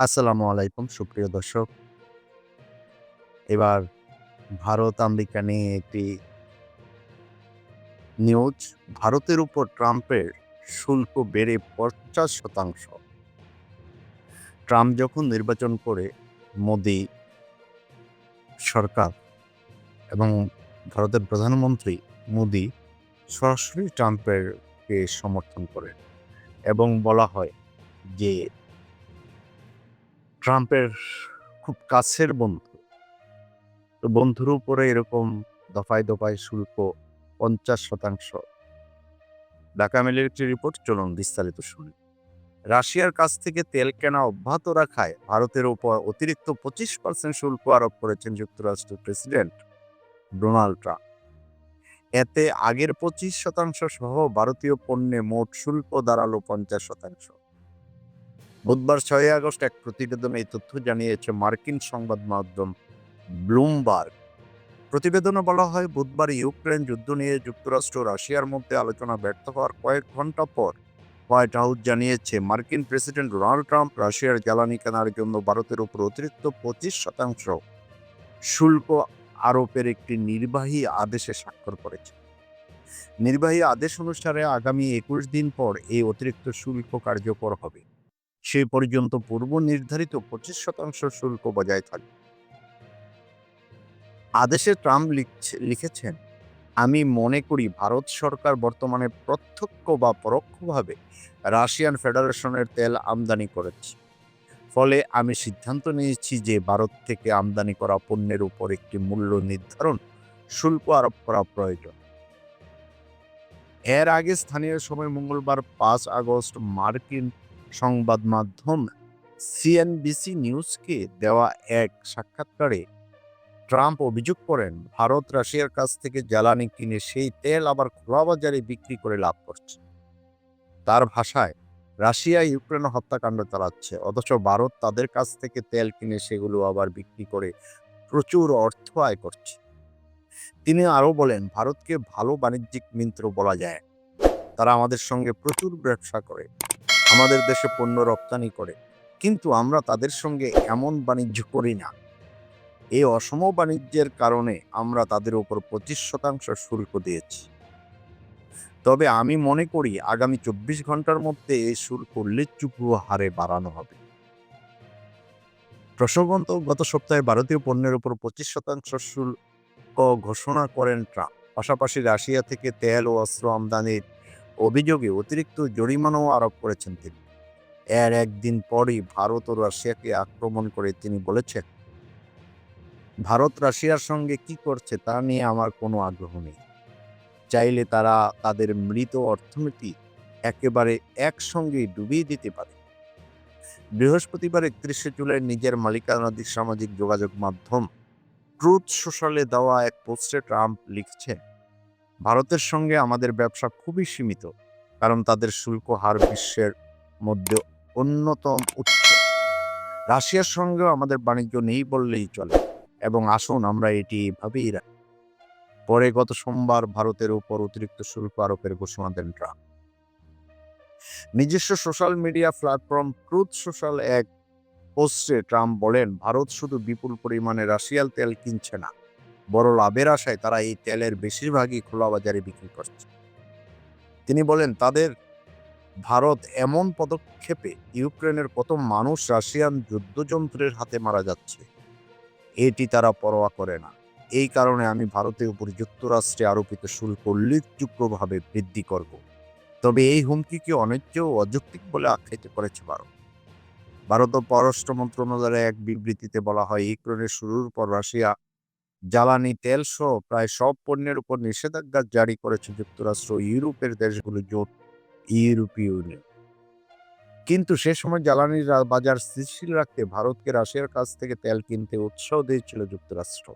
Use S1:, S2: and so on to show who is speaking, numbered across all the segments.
S1: আসসালামু আলাইকুম, সুপ্রিয় দর্শক। এবার ভারত আমেরিকা নিয়ে একটি নিউজ। ভারতের উপর ট্রাম্পের শুল্ক বেড়ে পঞ্চাশ শতাংশ। ট্রাম্প যখন নির্বাচন করে মোদি সরকার এবং ভারতের প্রধানমন্ত্রী মোদি সরাসরি ট্রাম্পের সমর্থন করে এবং বলা হয় যে ট্রাম্পের খুব কাছের বন্ধু। তো বন্ধুর উপরে এরকম দফায় দফায় শুল্ক পঞ্চাশ শতাংশ। ঢাকা একটি রিপোর্ট, চলুন বিস্তারিত শুনি। রাশিয়ার কাছ থেকে তেল কেনা অব্যাহত রাখায় ভারতের উপর অতিরিক্ত পঁচিশ পার্সেন্ট শুল্ক আরোপ করেছেন যুক্তরাষ্ট্রের প্রেসিডেন্ট ডোনাল্ড ট্রাম্প। এতে আগের পঁচিশ শতাংশ সহ ভারতীয় পণ্যে মোট শুল্ক দাঁড়াল পঞ্চাশ শতাংশ। বুধবার ছয় আগস্ট এক প্রতিবেদনে এই তথ্য জানিয়েছে মার্কিন সংবাদ মাধ্যম ব্লুমবার্গ। প্রতিবেদনে বলা হয়, বুধবার ইউক্রেন যুদ্ধ নিয়ে যুক্তরাষ্ট্র রাশিয়ার মধ্যে আলোচনা ব্যর্থ হওয়ার কয়েক ঘণ্টা পর হোয়াইট হাউস জানিয়েছে, মার্কিন প্রেসিডেন্ট ডোনাল্ড ট্রাম্প রাশিয়ার জ্বালানি কেনার জন্য ভারতের উপর অতিরিক্ত পঁচিশ শতাংশ শুল্ক আরোপের একটি নির্বাহী আদেশে স্বাক্ষর করেছে। নির্বাহী আদেশ অনুসারে আগামী একুশ দিন পর এই অতিরিক্ত শুল্ক কার্যকর হবে। সেই পর্যন্ত পূর্ব নির্ধারিত পঁচিশ শতাংশ শুল্ক বজায় থাকবে। আদেশে ট্রাম্প লিখছে- লিখেছেন, আমি মনে করি ভারত সরকার বর্তমানে প্রত্যক্ষ বা পরোক্ষভাবে রাশিয়ান ফেডারেশনের তেল আমদানি করেছে। ফলে আমি সিদ্ধান্ত নিয়েছি যে ভারত থেকে আমদানি করা পণ্যের উপর একটি মূল্য নির্ধারণ শুল্ক আরোপ করা প্রয়োজন। এর আগে স্থানীয় সময় মঙ্গলবার পাঁচ আগস্ট মার্কিন সংবাদ মাধ্যম সিএনবিসি নিউজকে দেওয়া এক সাক্ষাৎকারে ট্রাম্প অভিযোগ করেন, ভারত রাশিয়ার কাছ থেকে জ্বালানি কিনে সেই তেল আবার খোলা বাজারে বিক্রি করে লাভ করছে। তার ভাষায়, রাশিয়া ইউক্রেন হত্যাকাণ্ড চালাচ্ছে, অথচ ভারত তাদের কাছ থেকে তেল কিনে সেগুলো আবার বিক্রি করে প্রচুর অর্থ আয় করছে। তিনি আরও বলেন, ভারতকে ভালো বাণিজ্যিক মিত্র বলা যায়। তারা আমাদের সঙ্গে প্রচুর ব্যবসা করে। আমাদের দেশে পণ্য রপ্তানি করে, কিন্তু আমরা তাদের সঙ্গে এমন বাণিজ্য করি না। এই অসম বাণিজ্যের কারণে আমরা তাদের উপর পঁচিশ শতাংশ শুল্ক দিয়েছি। তবে আমি মনে করি আগামী চব্বিশ ঘণ্টার মধ্যে এই শুল্ক উল্লেখযোগ্য হারে বাড়ানো হবে। প্রসঙ্গত, গত সপ্তাহে ভারতীয় পণ্যের উপর পঁচিশ শতাংশ শুল্ক ঘোষণা করেন ট্রাম্প। পাশাপাশি রাশিয়া থেকে তেল ও অস্ত্র আমদানির অভিযোগে অতিরিক্ত জরিমানাও আরোপ করেছেন তিনি। এর একদিন পরই ভারত ও রাশিয়াকে আক্রমণ করে তিনি বলেছেন, ভারত রাশিয়ার সঙ্গে কি করছে তা নিয়ে আমার কোনো আগ্রহ নেই। চাইলে তারা তাদের মৃত অর্থনীতি একেবারে একসঙ্গে ডুবিয়ে দিতে পারে। বৃহস্পতিবার একত্রিশে জুলাই নিজের মালিকানাধীন সামাজিক যোগাযোগ মাধ্যম ট্রুথ সোশ্যালে দেওয়া এক পোস্টে ট্রাম্প লিখছেন ভারতের সঙ্গে আমাদের ব্যবসা খুবই সীমিত, কারণ তাদের শুল্ক হার বিশ্বের মধ্যে অন্যতম উচ্চ। রাশিয়ার সঙ্গেও আমাদের বাণিজ্য নেই বললেই চলে, এবং আসুন আমরা এটি এভাবেই রাখি। পরে গত সোমবার ভারতের উপর অতিরিক্ত শুল্ক আরোপের ঘোষণা দেন ট্রাম্প। নিজস্ব social media platform Truth Social এক পোস্টে ট্রাম্প বলেন, ভারত শুধু বিপুল পরিমাণে রাশিয়াল তেল কিনছে না বড় লাভের আশায় তারা এই তেলের বেশিরভাগই খোলা বাজারে বিক্রি করছে। তিনি বলেন, তাদের ভারত এমন পদক্ষেপে ইউক্রেনের কত মানুষ রাশিয়ান যুদ্ধযন্ত্রের হাতে মারা যাচ্ছে। এটি তারা পরোয়া করে না। এই কারণে আমি ভারতের উপর যুক্তরাষ্ট্রে আরোপিত শুল্ক উল্লেখযোগ্যভাবে বৃদ্ধি করব। তবে এই হুমকিকে অন্যায্য ও অযৌক্তিক বলে আখ্যায়িত করেছে ভারত? ভারতের পররাষ্ট্র মন্ত্রণালয়ের এক বিবৃতিতে বলা হয়, ইউক্রেনের শুরুর পর রাশিয়া জ্বালানি তেল সহ প্রায় সব পণ্যের উপর নিষেধাজ্ঞা জারি করেছে যুক্তরাষ্ট্র ইউরোপের দেশগুলো জোট ইউরোপীয় ইউনিয়ন। কিন্তু সে সময় জ্বালানির বাজার স্থিতিশীল রাখতে ভারতকে রাশিয়ার কাছ থেকে তেল কিনতে উৎসাহ দিয়েছিল যুক্তরাষ্ট্র।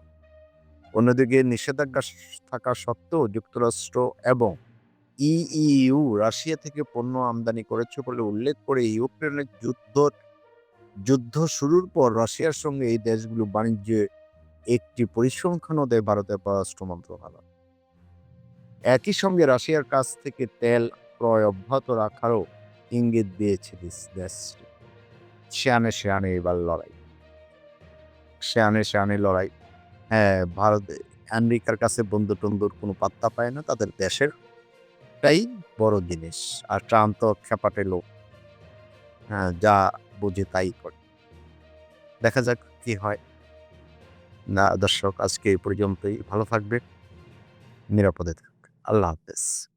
S1: অন্যদিকে নিষেধাজ্ঞা থাকা সত্ত্বেও যুক্তরাষ্ট্র এবং ইইউ রাশিয়া থেকে পণ্য আমদানি করেছে বলে উল্লেখ করে ইউক্রেনের যুদ্ধ যুদ্ধ শুরুর পর রাশিয়ার সঙ্গে এই দেশগুলো বাণিজ্যে একটি পরিসংখ্যানও দেয় ভারতের পররাষ্ট্র মন্ত্রণালয়। একই সঙ্গে রাশিয়ার কাছ থেকে তেল ক্রয় অব্যাহত রাখারও ইঙ্গিত দিয়েছে দেশ- দেশটি। শেয়ানে শেয়ানে এবার লড়াই। শেয়ানে শেয়ানে লড়াই। হ্যাঁ ভারত, আমেরিকার কাছে বন্ধু টন্ধুর কোনো পাত্তা পায় না তাদের দেশের। টাই বড় জিনিস। আর ট্রাম্প তো খেপাটে লোক। হ্যাঁ যা বুঝে তাই করে। দেখা যাক কি হয়। না দর্শক আজকে এই পর্যন্তই। ভালো থাকবে নিরাপদে থাকবে আল্লাহ হাফেজ।